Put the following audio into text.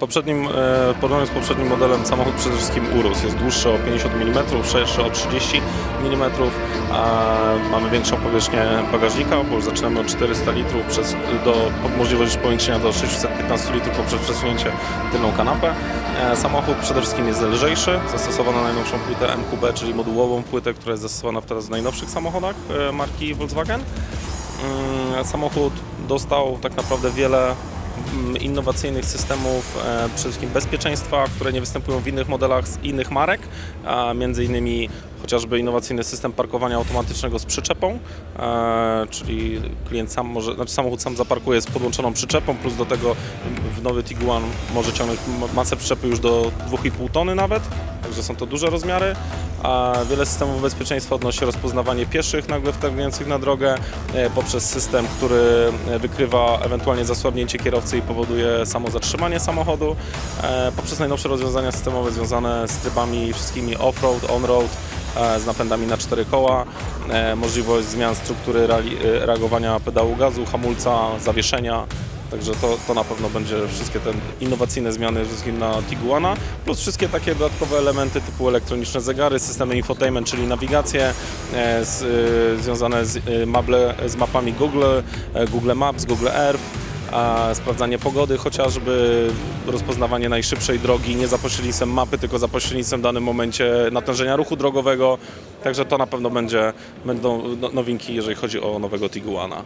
Poprzednim, e, w porównaniu z poprzednim modelem samochód przede wszystkim urósł. Jest dłuższy o 50 mm, szerszy o 30 mm. A mamy większą powierzchnię bagażnika, bo już zaczynamy od 400 litrów przez, do możliwość powiększenia do 615 litrów poprzez przesunięcie tylną kanapę. E, Samochód przede wszystkim jest lżejszy. Zastosowano najnowszą płytę MQB, czyli modułową płytę, która jest zastosowana teraz w najnowszych samochodach e, marki Volkswagen. Mm, Samochód dostał tak naprawdę wiele innowacyjnych systemów, e, przede wszystkim bezpieczeństwa, które nie występują w innych modelach z innych marek, między innymi chociażby innowacyjny system parkowania automatycznego z przyczepą, e, czyli klient sam może, znaczy samochód sam zaparkuje z podłączoną przyczepą, plus do tego w nowy Tiguan może ciągnąć masę przyczepy już do 2,5 tony nawet, także są to duże rozmiary. A wiele systemów bezpieczeństwa odnosi rozpoznawanie pieszych nagle wtargających na drogę e, poprzez system, który e, wykrywa ewentualnie zasłabnięcie kierowcy i powoduje samo zatrzymanie samochodu, e, poprzez najnowsze rozwiązania systemowe związane z trybami wszystkimi off-road, on-road, z napędami na cztery koła, możliwość zmian struktury reagowania pedału gazu, hamulca, zawieszenia. Także to, to na pewno będzie wszystkie te innowacyjne zmiany wszystkim na Tiguana, plus wszystkie takie dodatkowe elementy typu elektroniczne zegary, systemy infotainment, czyli nawigacje e, z, e, związane z, e, mable, z mapami Google, e, Google Maps, Google Earth, a sprawdzanie pogody chociażby, rozpoznawanie najszybszej drogi nie za pośrednictwem mapy, tylko za pośrednictwem w danym momencie natężenia ruchu drogowego. Także to na pewno będzie, będą no- nowinki, jeżeli chodzi o nowego Tiguana.